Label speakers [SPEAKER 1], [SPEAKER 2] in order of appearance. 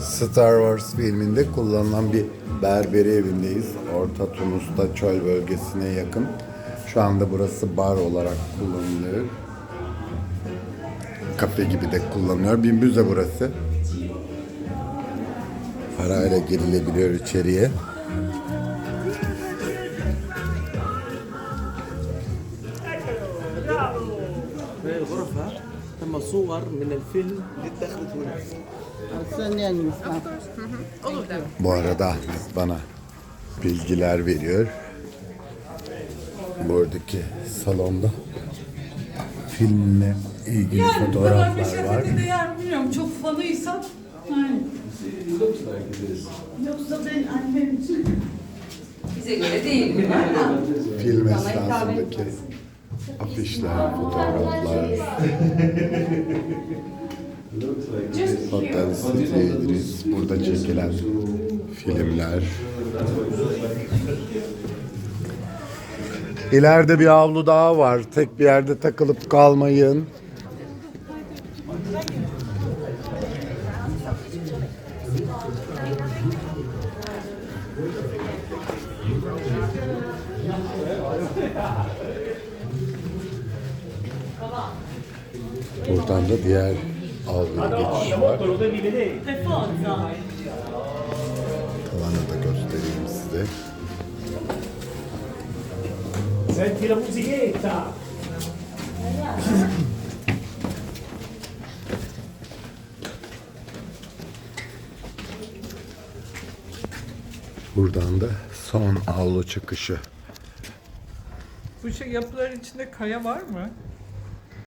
[SPEAKER 1] Star Wars filminde kullanılan bir berberi evindeyiz. Orta Tunus'ta çöl bölgesine yakın. Şu anda burası bar olarak kullanılıyor Kafe gibi de kullanılıyor. Bir müze burası. Parayla girilebiliyor içeriye.
[SPEAKER 2] في الغرفة تم صور من الفيلم اللي اتخذت هناك
[SPEAKER 1] Bu arada Ahmet bana bilgiler veriyor. Buradaki salonda filmle ilgili
[SPEAKER 3] Yani bu kadar
[SPEAKER 1] fotoğraflar var.
[SPEAKER 3] meşakkatli de yer bilmiyorum. Çok fanıysan. Yani. Yoksa ben annem için.
[SPEAKER 4] Bize göre değil mi?
[SPEAKER 1] Film esnasındaki afişler, fotoğraflar. Hotel City İdris, burada çekilen filmler. İleride bir avlu daha var. Tek bir yerde takılıp kalmayın. Buradan da diğer avluya geçiş var. Tavanı da göstereyim size.
[SPEAKER 5] Senti la musichetta!
[SPEAKER 1] Buradan da son avlu çıkışı.
[SPEAKER 6] Bu şey yapıların içinde kaya var mı?